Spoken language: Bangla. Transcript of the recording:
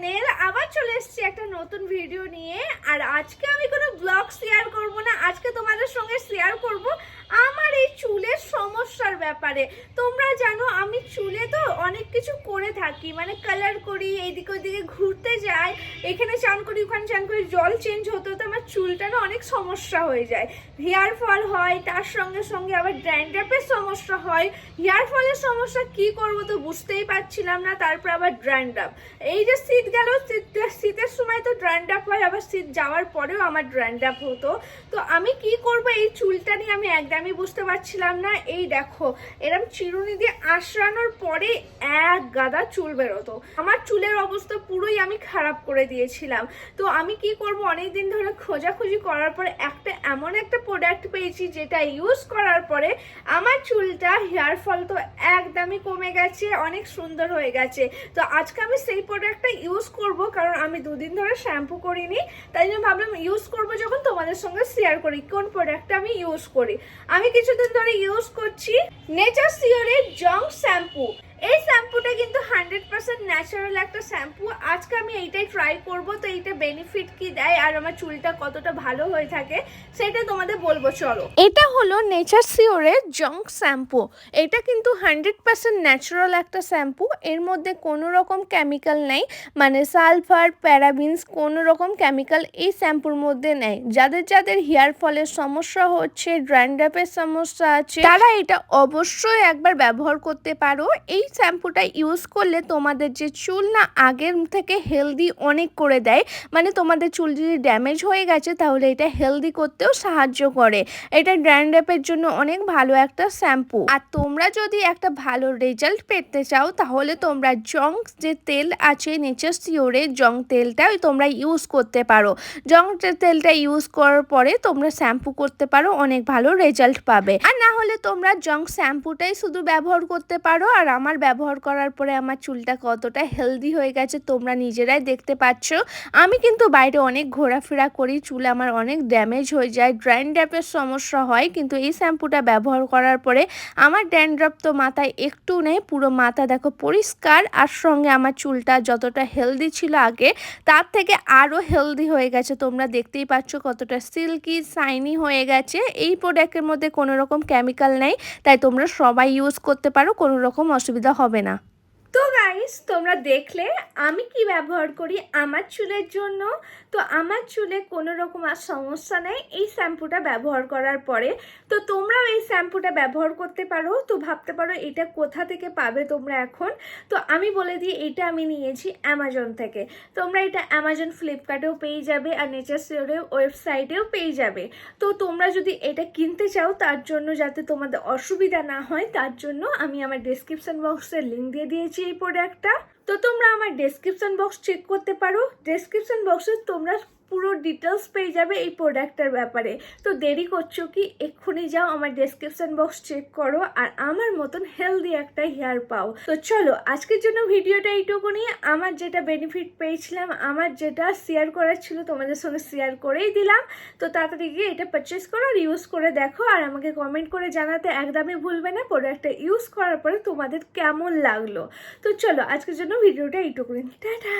চ্যানেল, আবার চলে এসেছি একটা নতুন ভিডিও নিয়ে। আর আজকে আমি কোনো ব্লগ শেয়ার করব না, আজকে তোমাদের সঙ্গে শেয়ার করব আমার এই চুলের সমস্যার ব্যাপারে। তোমরা জানো, আমি চুলে তো অনেক কিছু করে থাকি। মানে কালার করি, এইদিকে ওইদিকে ঘুরতে যাই। এখানে চান করি, ওখানে চান করি, জল চেঞ্জ হতে হতে আমার চুলটা না অনেক সমস্যা হয়ে যায়। হেয়ার ফল হয়, তার সঙ্গে সঙ্গে আবার ড্র্যান্ড্রাফের সমস্যা হয়। হেয়ার ফলের সমস্যা কি করব তো বুঝতেই পারছিলাম না, তারপর আবার ড্র্যান্ড্রাফ এই যে শীত গেল, শীত- শীতের সময় তো ড্র্যান্ড্রাফ হয়, আবার শীত যাওয়ার পরেও আমার ড্র্যান্ড্রাফ হতো। তো আমি কি করব? এই চুলটা নিয়ে আমি একদমই বুঝতে পারছিলাম না। এই দেখো, এরম চিরুনি দিয়ে আশরানোর পরে এক গাদা চুল বেরোতো। আমার চুলের অবস্থা পুরোই আমি খারাপ করে দিয়েছিলাম। তো আমি কি করব? অনেক দিন ধরে খোঁজাখুঁজি করার পরে একটা এমন একটা প্রোডাক্ট পেয়েছি যেটা ইউজ করার পরে আমার চুলটা হেয়ার ফল তো একদমই কমে গেছে, অনেক সুন্দর হয়ে গেছে। তো আজকে আমি সেই প্রোডাক্টটা ইউজ করব কারণ আমি দুদিন ধরে শ্যাম্পু করিনি, তাই জন্য ভাবলাম ইউজ করব যখন তোমাদের সঙ্গে শেয়ার করি, কোন প্রোডাক্টটা আমি ইউজ করি। আমি কিছুদিন ধরে ইউজ করছি নেচার সিওরের জং শ্যাম্পু এই শ্যাম্পুটা কিন্তু হান্ড্রেড পার্সেন্ট ন্যাচারাল একটা শ্যাম্পু আজকে আমি এইটাই ট্রাই করব, তো এইটা বেনিফিট কি দেয় আর আমার চুলটা কতটা ভালো হয়ে থাকে, সেটা তোমাদের বলব, চলো। এটা হলো নেচার সিওরের জঙ্ক শ্যাম্পু এটা কিন্তু হান্ড্রেড পার্সেন্ট ন্যাচারাল একটা শ্যাম্পু এর মধ্যে কোনো রকম কেমিক্যাল নেই মানে সালফার প্যারাবিনস কোনো রকম কেমিক্যাল এই শ্যাম্পুর মধ্যে নেই। যাদের যাদের হেয়ার ফলের সমস্যা হচ্ছে ড্র্যান্ড্রাফের সমস্যা আছে, তারা এটা অবশ্যই একবার ব্যবহার করতে পারো। এই শ্যাম্পুটা ইউজ করলে তোমাদের যে চুল না আগের থেকে হেলদি অনেক করে দেয়। মানে তোমাদের চুল যদি ড্যামেজ হয়ে গেছে, তাহলে এটা হেলদি করতেও সাহায্য করে। এটা ড্র্যান্ড্রাফের জন্য অনেক ভালো একটা শ্যাম্পু। আর তোমরা যদি একটা ভালো রেজাল্ট পেতে চাও, তাহলে তোমরা জং যে তেল আছে নেচার সিওরে জং তেলটা তোমরা ইউজ করতে পারো। জং তেলটা ইউজ করার পরে তোমরা শ্যাম্পু করতে পারো, অনেক ভালো রেজাল্ট পাবে। আর না হলে তোমরা জং শ্যাম্পুটাই শুধু ব্যবহার করতে পারো। আর আমার ব্যবহার করার পরে আমার চুলটা কতটা হেলদি হয়ে গেছে তোমরা নিজেরাই দেখতে পাচ্ছ। আমি কিন্তু বাইরে অনেক ঘোরাফেরা করি, চুল আমার অনেক ড্যামেজ হয়ে যায় ড্র্যান্ড্রাফের সমস্যা হয়, কিন্তু এই শ্যাম্পুটা ব্যবহার করার পরে আমার ড্যান্ড্রাফ তো মাথায় একটু নেই, পুরো মাথা দেখো পরিষ্কার, আর সঙ্গে আমার চুলটা যতটা হেলদি ছিল আগে, তার থেকে আরও হেলদি হয়ে গেছে। তোমরা দেখতেই পাচ্ছ কতটা সিল্কি শাইনি হয়ে গেছে। এই প্রোডাক্টের মধ্যে কোনো রকম কেমিক্যাল নেই, তাই তোমরা সবাই ইউজ করতে পারো, কোনো রকম অসুবিধা হবে না তো গাইস তোমরা দেখলে আমি কি ব্যবহার করি আমার চুলের জন্য? তো আমার চুলে কোনো রকম আর সমস্যা নেই। এই শ্যাম্পুটা ব্যবহার করার পরে তো তোমরাও এই শ্যাম্পুটা ব্যবহার করতে পারো। তো ভাবতে পারো এটা কোথা থেকে পাবে তোমরা এখন? তো আমি বলে দিই, এটা আমি নিয়েছি অ্যামাজন থেকে। তোমরা এটা অ্যামাজন ফ্লিপকার্টেও পেয়ে যাবে আর নেচার সিওরের ওয়েবসাইটেও পেয়ে যাবে। তো তোমরা যদি এটা কিনতে চাও তার জন্য যাতে তোমাদের অসুবিধা না হয়, তার জন্য আমি আমার ডেসক্রিপশন বক্সের লিঙ্ক দিয়ে দিয়েছি। এই প্রোডাক্টটা তো তোমরা আমার ডেসক্রিপশন বক্স চেক করতে পারো। ডেসক্রিপশন বক্সে তোমরা পুরো ডিটেলস পেয়ে যাবে এই প্রোডাক্টটার ব্যাপারে। তো দেরি করছ কি? এক্ষুনি যাও আমার ডেসক্রিপশন বক্স চেক করো আর আমার মতন হেলদি একটা হেয়ার পাও। তো চলো, আজকের জন্য ভিডিওটা এইটুকুনি। আমার যেটা বেনিফিট পেয়েছিলাম, আমার যেটা শেয়ার করার ছিল তোমাদের সঙ্গে শেয়ার করেই দিলাম। তো তাড়াতাড়ি গিয়ে এটা পারচেস করো আর ইউজ করে দেখো আর আমাকে কমেন্ট করে জানাতে একদমই ভুলবে না। প্রোডাক্টটা ইউজ করার পরে তোমাদের কেমন লাগল? তো চলো, আজকের জন্য ভিডিওটা এইটুকু এইটুকুনি। টাটা!